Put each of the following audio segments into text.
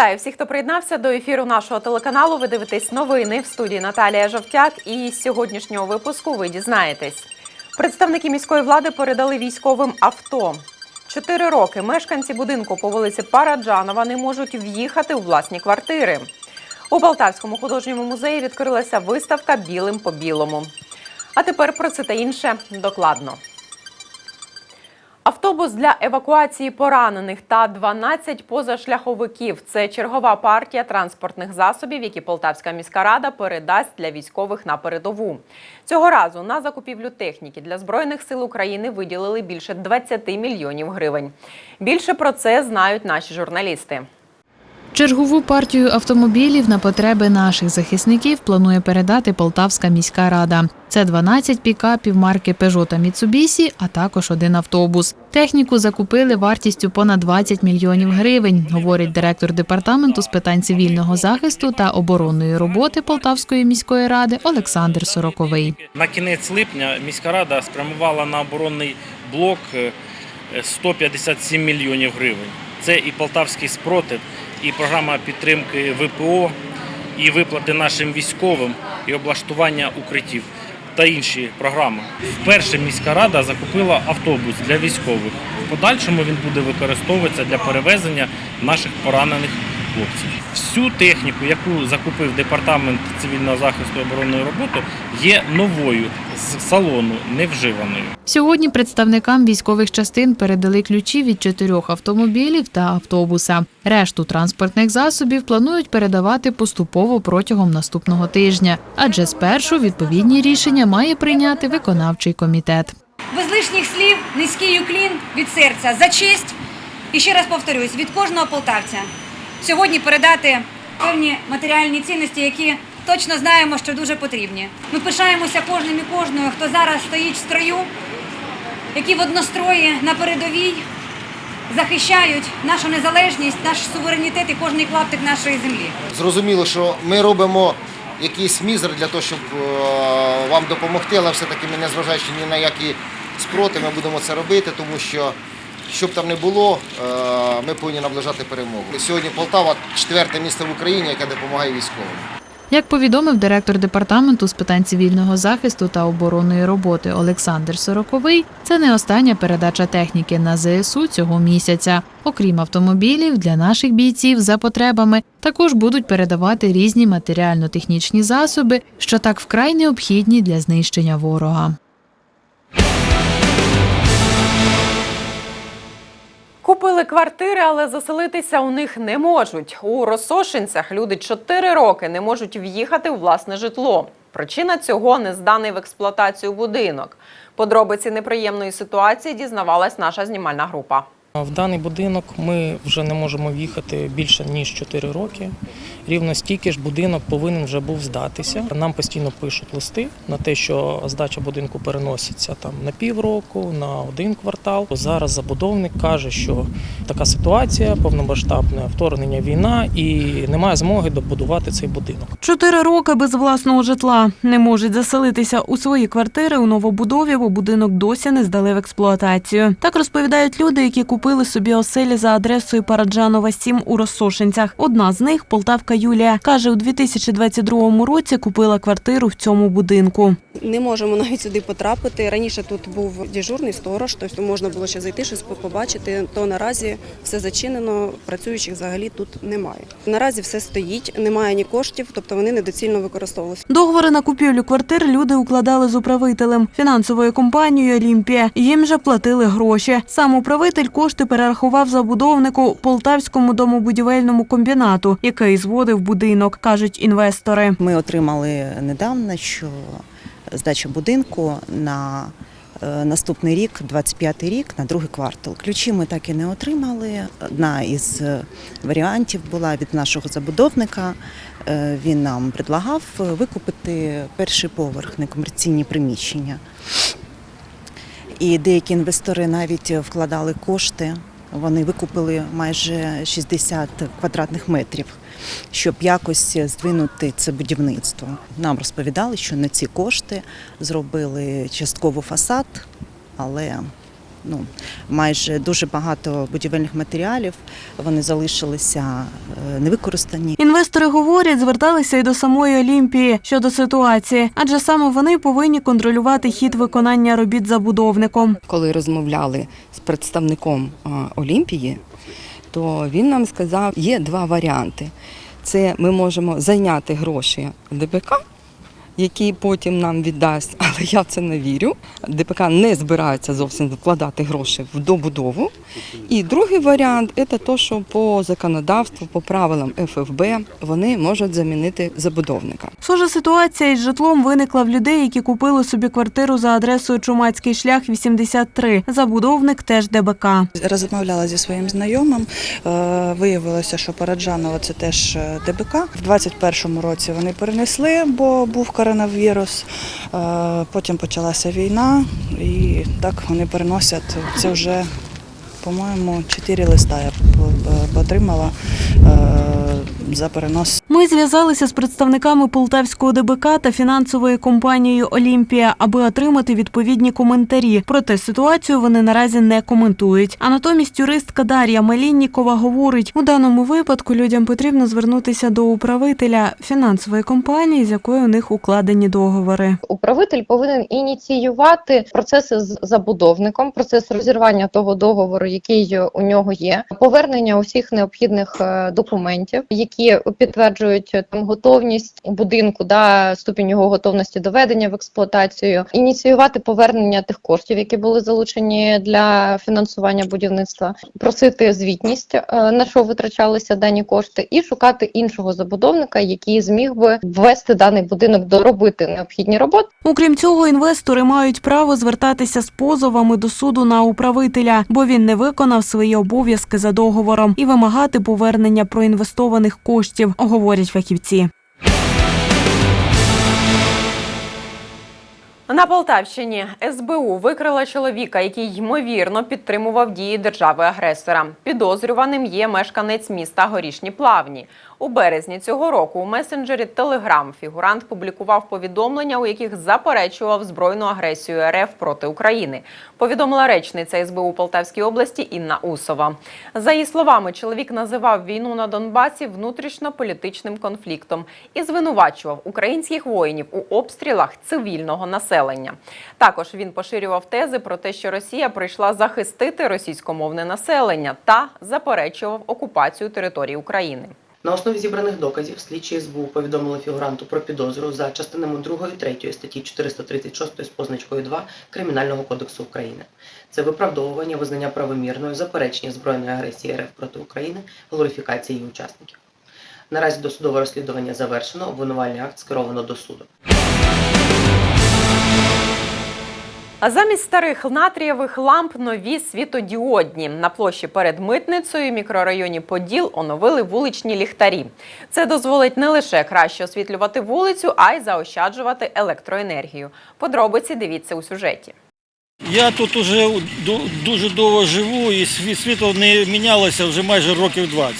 Вітаю всіх, хто приєднався до ефіру нашого телеканалу. Ви дивитесь новини в студії Наталія Жовтяк. І з сьогоднішнього випуску ви дізнаєтесь. Представники міської влади передали військовим авто. Чотири роки мешканці будинку по вулиці Параджанова не можуть в'їхати у власні квартири. У Полтавському художньому музеї відкрилася виставка Білим по білому. А тепер про це та інше докладно. Автобус для евакуації поранених та 12 позашляховиків це чергова партія транспортних засобів, які Полтавська міська рада передасть для військових на передову. Цього разу на закупівлю техніки для збройних сил України виділили більше 20 мільйонів гривень. Більше про це знають наші журналісти. Чергову партію автомобілів на потреби наших захисників планує передати Полтавська міська рада. Це 12 пікапів марки Peugeot та Mitsubishi, а також один автобус. Техніку закупили вартістю понад 20 мільйонів гривень, говорить директор департаменту з питань цивільного захисту та оборонної роботи Полтавської міської ради Олександр Сороковий. На кінець липня міська рада спрямувала на оборонний блок е, 157 мільйонів гривень. Це і полтавський спротив, і програма підтримки ВПО, і виплати нашим військовим, і облаштування укриттів та інші програми. Вперше міська рада закупила автобус для військових. В подальшому він буде використовуватися для перевезення наших поранених хлопців. Всю техніку, яку закупив департамент цивільного захисту і оборонної роботи, є новою з салону, невживаною. Сьогодні представникам військових частин передали ключі від чотирьох автомобілів та автобуса. Решту транспортних засобів планують передавати поступово протягом наступного тижня, адже спершу відповідні рішення має прийняти виконавчий комітет. Без лишніх слів низький уклін від серця за честь. І ще раз повторюсь, від кожного полтавця сьогодні передати певні матеріальні цінності, які точно знаємо, що дуже потрібні. Ми пишаємося кожним і кожною, хто зараз стоїть в строю, які в однострої на передовій захищають нашу незалежність, наш суверенітет і кожний клаптик нашої землі. Зрозуміло, що ми робимо якийсь мізер для того, щоб е, вам допомогти, але все-таки ми, незважаючи ні на які спроти, ми будемо це робити, тому що, щоб там не було, е, ми повинні наближати перемогу. Сьогодні Полтава четверте місце в Україні, яке допомагає військовим. Як повідомив директор департаменту з питань цивільного захисту та оборонної роботи Олександр Сороковий, це не остання передача техніки на ЗСУ цього місяця. Окрім автомобілів, для наших бійців за потребами також будуть передавати різні матеріально-технічні засоби, що так вкрай необхідні для знищення ворога. Купили квартири, але заселитися у них не можуть. У Росошинцях люди 4 роки не можуть в'їхати у власне житло. Причина цього незданий в експлуатацію будинок. Подробиці неприємної ситуації дізнавалась наша знімальна група. В даний будинок ми вже не можемо в'їхати більше ніж 4 роки. Рівно стільки ж будинок повинен вже був здатися. Нам постійно пишуть листи на те, що здача будинку переноситься там на півроку, на один квартал. Зараз забудовник каже, що така ситуація, повномасштабне вторгнення війна, і немає змоги добудувати цей будинок. Чотири роки без власного житла не можуть заселитися у свої квартири у новобудові, бо будинок досі не здали в експлуатацію. Так розповідають люди, які купили собі оселі за адресою Параджанова 7 у Розсошинцях. Одна з них, полтавка Юлія, каже, у 2022 році купила квартиру в цьому будинку. Не можемо навіть сюди потрапити. Раніше тут був дежурний сторож, тобто можна було ще зайти, щось побачити. То наразі все зачинено, працюючих взагалі тут немає. Наразі все стоїть, немає ні коштів, тобто вони недоцільно використовувалися. Договори на купівлю квартир люди укладали з управителем фінансовою компанією Олімпія. Їм же платили гроші. Сам управитель кошти перерахував забудовнику Полтавському домобудівельному комбінату, який зводив будинок, кажуть інвестори. Ми отримали недавно, що здача будинку на е, наступний рік, 25-й рік, на другий квартал. Ключі ми так і не отримали. Одна із е, варіантів була від нашого забудовника. Е, Він нам предлагав викупити перший поверх, некомерційні приміщення. І деякі інвестори навіть вкладали кошти. Вони викупили майже 60 квадратних метрів, щоб якось здвинути це будівництво. Нам розповідали, що на ці кошти зробили частково фасад, але ну, майже дуже багато будівельних матеріалів. Вони залишилися е, невикористані. Інвестори говорять, зверталися й до самої Олімпії щодо ситуації, адже саме вони повинні контролювати хід виконання робіт забудовником. коли розмовляли з представником Олімпії, то він нам сказав, є два варіанти. Це ми можемо зайняти гроші ДБК, які потім нам віддасть, але я в це не вірю. ДПК не збирається зовсім вкладати гроші в добудову. І другий варіант це те, що по законодавству, по правилам ФФБ вони можуть замінити забудовника. Схожа ситуація із житлом виникла в людей, які купили собі квартиру за адресою Чумацький шлях 83. Забудовник теж ДБК. Розмовляла зі своїм знайомим. е, Виявилося, що Параджанова це теж е, ДБК. В 21-му році вони перенесли, бо був коронавірус. Е, Потім почалася війна, і так вони переносять. Це вже, по-моєму, 4 листа я п- отримала е, за перенос Ми зв'язалися з представниками полтавського ДБК та фінансової компанії Олімпія, аби отримати відповідні коментарі. Проте ситуацію вони наразі не коментують. А натомість юристка Дар'я Маліннікова говорить: у даному випадку людям потрібно звернутися до управителя фінансової компанії, з якою у них укладені договори. Управитель повинен ініціювати процеси з забудовником, процес розірвання того договору, який у нього є, повернення усіх необхідних е, документів, які підтверджують е, там готовність будинку, да ступінь його готовності до ведення в експлуатацію, ініціювати повернення тих коштів, які були залучені для фінансування будівництва, просити звітність е, на що витрачалися дані кошти, і шукати іншого забудовника, який зміг би ввести даний будинок доробити необхідні роботи. Окрім цього, інвестори мають право звертатися з позовами до суду на управителя, бо він не виконав свої обов'язки за договором і вимагати повернення проінвестованих коштів, говорять фахівці. На Полтавщині СБУ викрила чоловіка, який ймовірно підтримував дії держави-агресора. Підозрюваним є мешканець міста Горішні Плавні. У березні цього року у месенджері Telegram фігурант публікував повідомлення, у яких заперечував збройну агресію РФ проти України. Повідомила речниця СБУ Полтавській області Інна Усова. За її словами, чоловік називав війну на Донбасі внутрішньополітичним конфліктом і звинувачував українських воїнів у обстрілах цивільного населення. Також він поширював тези про те, що Росія прийшла захистити російськомовне населення та заперечував окупацію території України. На основі зібраних доказів слідчі СБУ повідомили фігуранту про підозру за частинами 2 і 3 статті 436 з позначкою 2 Кримінального кодексу України. Це виправдовування, визнання правомірною, заперечення збройної агресії РФ проти України, глорифікація її учасників. Наразі досудове розслідування завершено, обвинувальний акт скеровано до суду. А замість старих натрієвих ламп нові світодіодні. На площі перед митницею в мікрорайоні Поділ оновили вуличні ліхтарі. Це дозволить не лише краще освітлювати вулицю, а й заощаджувати електроенергію. Подробиці дивіться у сюжеті. Я тут уже дуже довго живу і світло не мінялося вже майже років 20.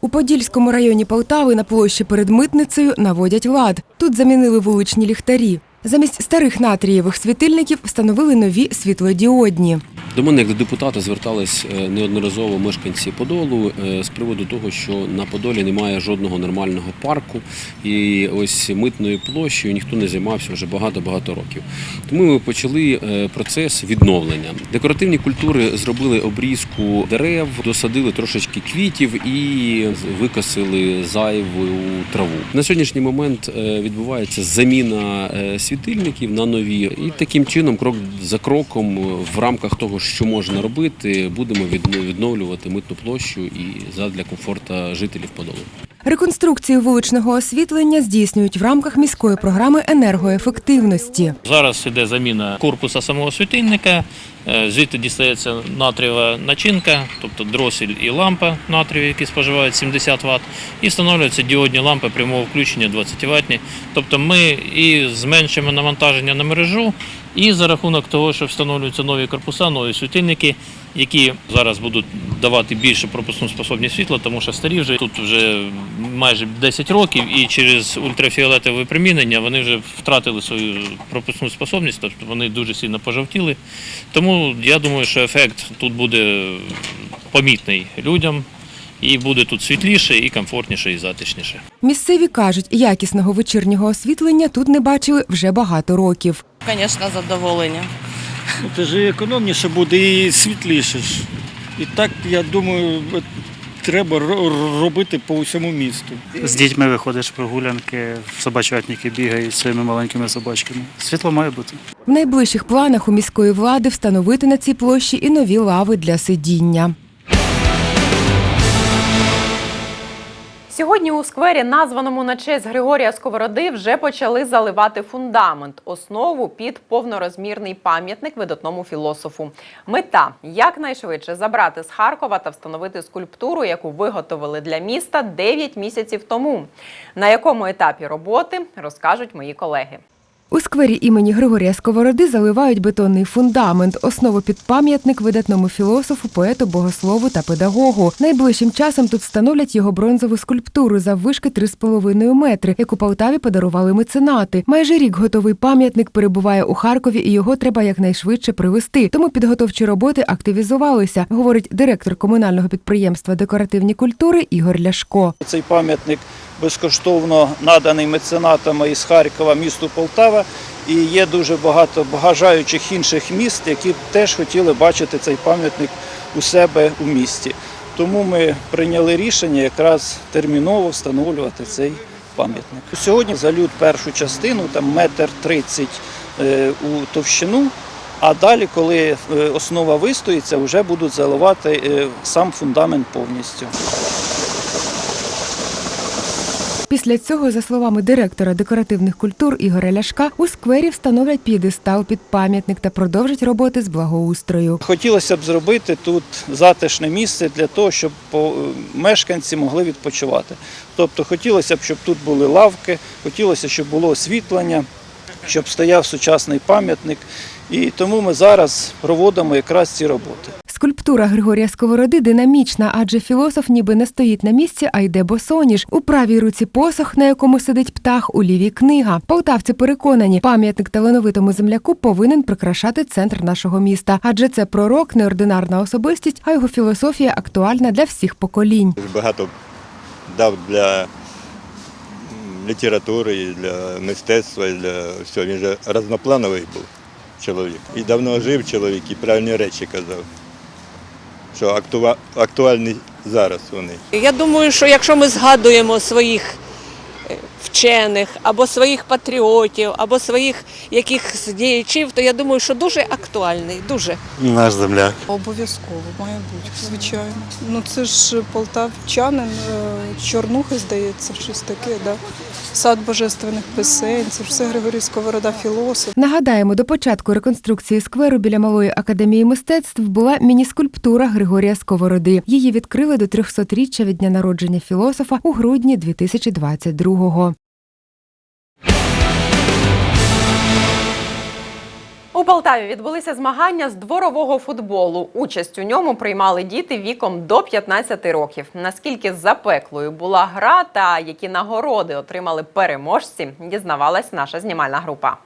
У Подільському районі Полтави на площі перед митницею наводять лад. Тут замінили вуличні ліхтарі. Замість старих натрієвих світильників встановили нові світлодіодні. До мене як до депутата звертались е, неодноразово мешканці Подолу е, з приводу того, що на Подолі немає жодного нормального парку і ось митною площею ніхто не займався вже багато-багато років. Тому ми почали е, процес відновлення. Декоративні культури зробили обрізку дерев, досадили трошечки квітів і викосили зайву траву. На сьогоднішній момент відбувається заміна е, світильників на нові, і таким чином, крок за кроком, в рамках того, що можна робити, будемо відновлювати митну площу і задля комфорту жителів Подолу. Реконструкцію вуличного освітлення здійснюють в рамках міської програми енергоефективності. Зараз іде заміна корпуса самого світильника, е, звідти дістається натрієва начинка, тобто дросель і лампа натрієві, які споживають 70 Вт, і встановлюються діодні лампи прямого включення 20 ватні. Тобто ми і зменшуємо навантаження на мережу, І за рахунок того, що встановлюються нові корпуса, нові світильники, які зараз будуть давати більше пропускну способність світла, тому що старі вже тут вже майже 10 років, і через ультрафіолетове випромінення вони вже втратили свою пропускну способність, тобто вони дуже сильно пожовтіли. Тому я думаю, що ефект тут буде помітний людям, і буде тут світліше, і комфортніше, і затишніше. Місцеві кажуть, якісного вечірнього освітлення тут не бачили вже багато років. Звісно, задоволення. Це ж економніше буде і світліше. І так, я думаю, треба ро- робити по всьому місту. З дітьми виходиш прогулянки, собачатники бігають з своїми маленькими собачками. Світло має бути. В найближчих планах у міської влади встановити на цій площі і нові лави для сидіння. Сьогодні у сквері, названому на честь Григорія Сковороди, вже почали заливати фундамент, основу під повнорозмірний пам'ятник видатному філософу. Мета якнайшвидше забрати з Харкова та встановити скульптуру, яку виготовили для міста 9 місяців тому. На якому етапі роботи розкажуть мої колеги. У сквері імені Григорія Сковороди заливають бетонний фундамент, основу під пам'ятник видатному філософу, поету, богослову та педагогу. Найближчим часом тут встановлять його бронзову скульптуру заввишки 3,5 метри, яку Полтаві подарували меценати. Майже рік готовий пам'ятник перебуває у Харкові, і його треба якнайшвидше привезти. Тому підготовчі роботи активізувалися, говорить директор комунального підприємства декоративні культури Ігор Ляшко. Цей пам'ятник безкоштовно наданий меценатами із Харкова місту Полтава. І є дуже багато бажаючих інших міст, які теж хотіли бачити цей пам'ятник у себе у місті. Тому ми прийняли рішення якраз терміново встановлювати цей пам'ятник. Сьогодні залют першу частину, там метр тридцять е, у товщину. А далі, коли е, основа вистоїться, вже будуть заливати е, сам фундамент повністю. Після цього, за словами директора декоративних культур Ігоря Ляшка, у сквері встановлять п'єдестал під пам'ятник та продовжать роботи з благоустрою. Хотілося б зробити тут затишне місце для того, щоб мешканці могли відпочивати. Тобто хотілося б, щоб тут були лавки, хотілося, щоб було освітлення, щоб стояв сучасний пам'ятник. І тому ми зараз проводимо якраз ці роботи. Скульптура Григорія Сковороди динамічна, адже філософ ніби не стоїть на місці, а йде босоніж. У правій руці посох, на якому сидить птах, у лівій книга. Полтавці переконані, пам'ятник талановитому земляку повинен прикрашати центр нашого міста, адже це пророк, неординарна особистість, а його філософія актуальна для всіх поколінь. багато дав для літератури, і для мистецтва, і для всього. Він же разноплановий був чоловік. І давно жив чоловік, і правильні речі казав, що актуальні зараз вони. Я думаю, що якщо ми згадуємо своїх е, вчених, або своїх патріотів, або своїх якихось діячів, то я думаю, що дуже актуальний, дуже. Наш земляк. Обов'язково має бути, звичайно. Ну це ж полтавчанин, е, Чорнухи, здається, щось таке, да? Сад божественних писень, це ж все Григорій Сковорода, філософ. Нагадаємо, до початку реконструкції скверу біля малої академії мистецтв була міні-скульптура Григорія Сковороди. Її відкрили до 300-річчя від дня народження філософа у грудні 2022-го. У Полтаві відбулися змагання з дворового футболу. Участь у ньому приймали діти віком до 15 років. Наскільки запеклою була гра та які нагороди отримали переможці, дізнавалась наша знімальна група.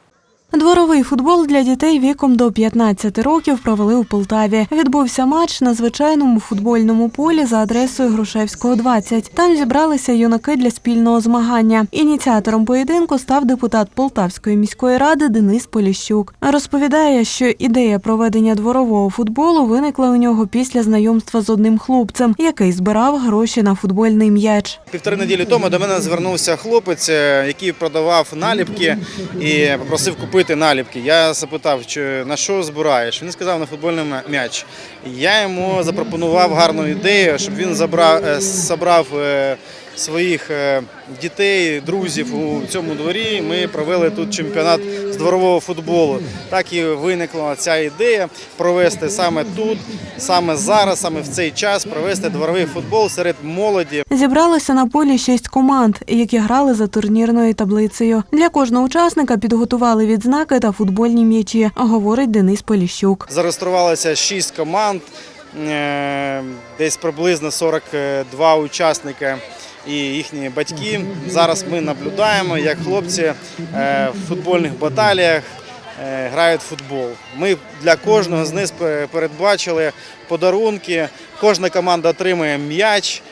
Дворовий футбол для дітей віком до 15 років провели у Полтаві. Відбувся матч на звичайному футбольному полі за адресою Грушевського 20. Там зібралися юнаки для спільного змагання. Ініціатором поєдинку став депутат Полтавської міської ради Денис Поліщук. Розповідає, що ідея проведення дворового футболу виникла у нього після знайомства з одним хлопцем, який збирав гроші на футбольний м'яч. Півтори неділі тому до мене звернувся хлопець, е, який продавав наліпки і попросив купити наліпки. Я запитав, чи на що збираєш. Він сказав на футбольний м'яч. Я йому запропонував гарну ідею, щоб він забрав, е, забрав е, своїх е, дітей, друзів у цьому дворі. Ми провели тут чемпіонат з дворового футболу. Так і виникла ця ідея провести саме тут, саме зараз, саме в цей час провести дворовий футбол серед молоді. Зібралося на полі шість команд, які грали за турнірною таблицею. Для кожного учасника підготували відзнаки та футбольні м'ячі, говорить Денис Поліщук. Зареєструвалося шість команд, е, десь приблизно 42 учасника і їхні батьки. Зараз ми наблюдаємо, як хлопці е, в футбольних баталіях е, грають в футбол. Ми для кожного з них передбачили подарунки. Кожна команда отримує м'яч,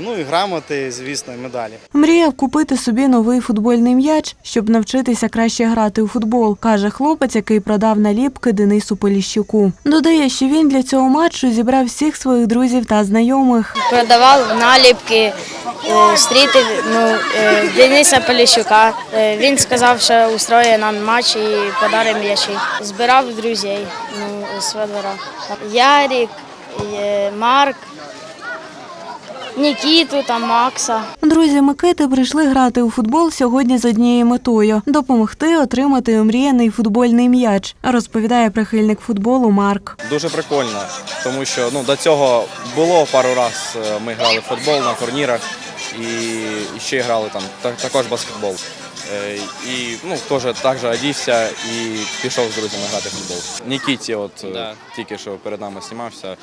ну і грамоти, звісно, і медалі. Мріяв купити собі новий футбольний м'яч, щоб навчитися краще грати у футбол, каже хлопець, який продав наліпки Денису Поліщуку. Додає, що він для цього матчу зібрав всіх своїх друзів та знайомих. продавав наліпки, е, зустрітив ну, е, Дениса Поліщука. Е, Він сказав, що устроює нам матч і подарить м'ячі. Збирав друзей ну, з двора. Ярік, е, Марк, Нікіту та Макса. Друзі Микити прийшли грати у футбол сьогодні з однією метою допомогти отримати омріяний футбольний м'яч, розповідає прихильник футболу Марк. Дуже прикольно, тому що ну, до цього було пару раз е, ми грали в футбол на турнірах і ще грали там також баскетбол. Е, І ну, теж так же одівся і пішов з друзями грати в футбол. Нікіті, от е, тільки що перед нами знімався,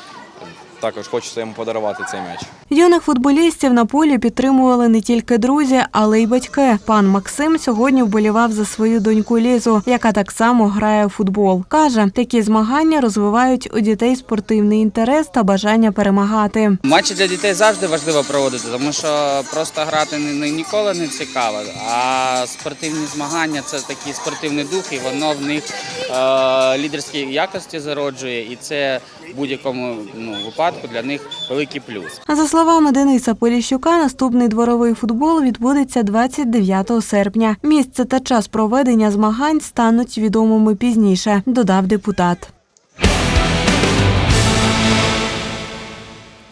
також хочеться йому подарувати цей м'яч. Юних футболістів на полі підтримували не тільки друзі, але й батьки. Пан Максим сьогодні вболівав за свою доньку Лізу, яка так само грає у футбол. Каже, такі змагання розвивають у дітей спортивний інтерес та бажання перемагати. Матчі для дітей завжди важливо проводити, тому що просто грати ні- ні- ніколи не цікаво. А спортивні змагання це такий спортивний дух, і воно в них е, лідерські якості зароджує, і це будь-якому ну, випадку для них великий плюс. За словами Дениса Поліщука, наступний дворовий футбол відбудеться 29 серпня. Місце та час проведення змагань стануть відомими пізніше, додав депутат.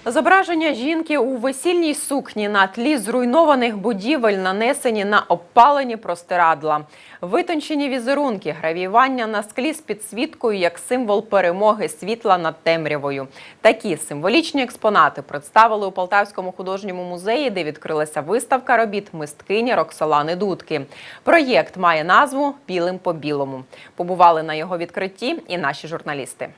Зображення жінки у весільній сукні на тлі зруйнованих будівель нанесені на обпалені простирадла. Витончені візерунки, гравіювання на склі з підсвіткою як символ перемоги світла над темрявою. Такі символічні експонати представили у Полтавському художньому музеї, де відкрилася виставка робіт мисткині Роксолани Дудки. Проєкт має назву Білим по білому. Побували на його відкритті і наші журналісти.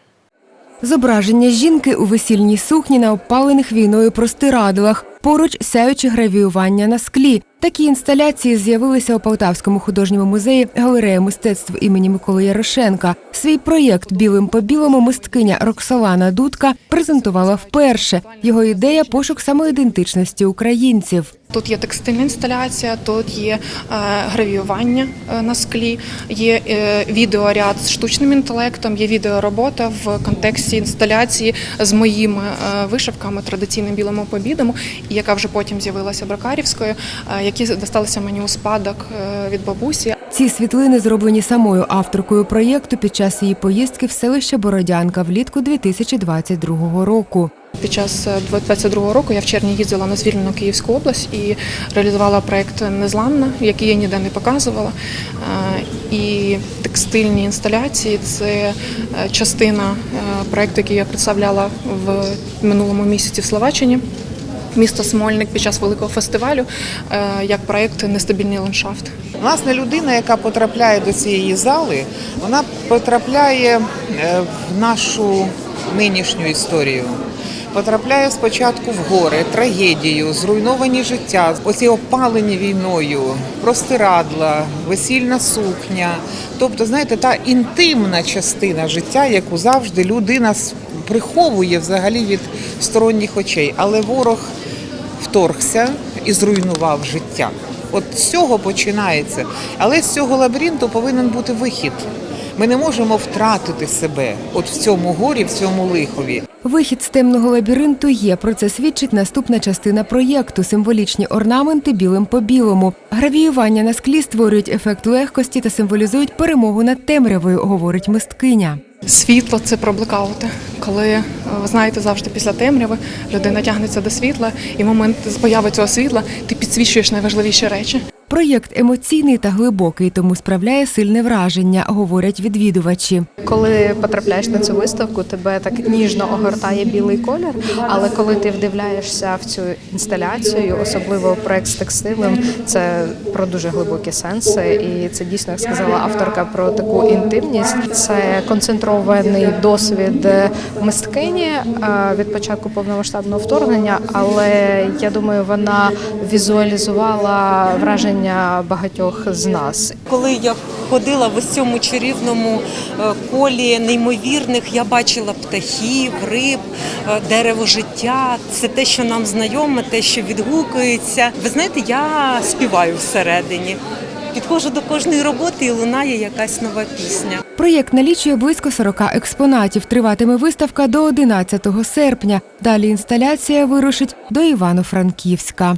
Зображення жінки у весільній сукні на обпалених війною простирадлах, поруч сяючі гравіювання на склі. Такі інсталяції з'явилися у Полтавському художньому музеї галерея мистецтв імені Миколи Ярошенка. Свій проєкт Білим по білому мисткиня Роксолана Дудка презентувала вперше. Його ідея пошук самоідентичності українців. Тут є текстильна інсталяція, тут є е, гравіювання е, на склі, є е, відеоряд з штучним інтелектом, є відеоробота в контексті інсталяції з моїми вишивками традиційним білому побідому, яка вже потім з'явилася Бракарівською, які досталися мені у спадок від бабусі. Ці світлини зроблені самою авторкою проєкту під час її поїздки в селище Бородянка влітку 2022 року. Під час 2022 року я в червні їздила на звільнену Київську область і реалізувала проект Незламна, який я ніде не показувала. Е, І текстильні інсталяції це е, частина е, проекту, який я представляла в минулому місяці в Словаччині. Місто Смольник під час великого фестивалю е, як проект Нестабільний ландшафт. Власне, людина, яка потрапляє до цієї зали, вона потрапляє е, в нашу нинішню історію. Потрапляє спочатку в гори, трагедію, зруйновані життя, оці опалені війною, простирадла, весільна сукня. Тобто, знаєте, та інтимна частина життя, яку завжди людина приховує взагалі від сторонніх очей. Але ворог вторгся і зруйнував життя. От з цього починається. Але з цього лабіринту повинен бути вихід. Ми не можемо втратити себе от в цьому горі, в цьому лихові. Вихід з темного лабіринту є. Про це свідчить наступна частина проєкту символічні орнаменти білим по білому. Гравіювання на склі створюють ефект легкості та символізують перемогу над темрявою, говорить мисткиня. Світло це про блекаути. Коли е, ви знаєте, завжди після темряви людина тягнеться до світла, і в момент появи цього світла ти підсвічуєш найважливіші речі. Проєкт емоційний та глибокий, тому справляє сильне враження, говорять відвідувачі. Коли потрапляєш на цю виставку, тебе так ніжно огортає білий колір. Але коли ти вдивляєшся в цю інсталяцію, особливо проект з текстилем, це про дуже глибокі сенси, і це дійсно як сказала авторка про таку інтимність. Це концентрований досвід мисткині е, від початку повномасштабного вторгнення, але я думаю, вона візуалізувала враження багатьох з нас. Коли я ходила в ось цьому чарівному е, колі неймовірних, я бачила птахів, риб, е, дерево життя. Це те, що нам знайоме, те, що відгукується. Ви знаєте, я співаю всередині. Підходжу до кожної роботи і лунає якась нова пісня. Проєкт налічує близько 40 експонатів. Триватиме виставка до 11 серпня. Далі інсталяція вирушить до Івано-Франківська.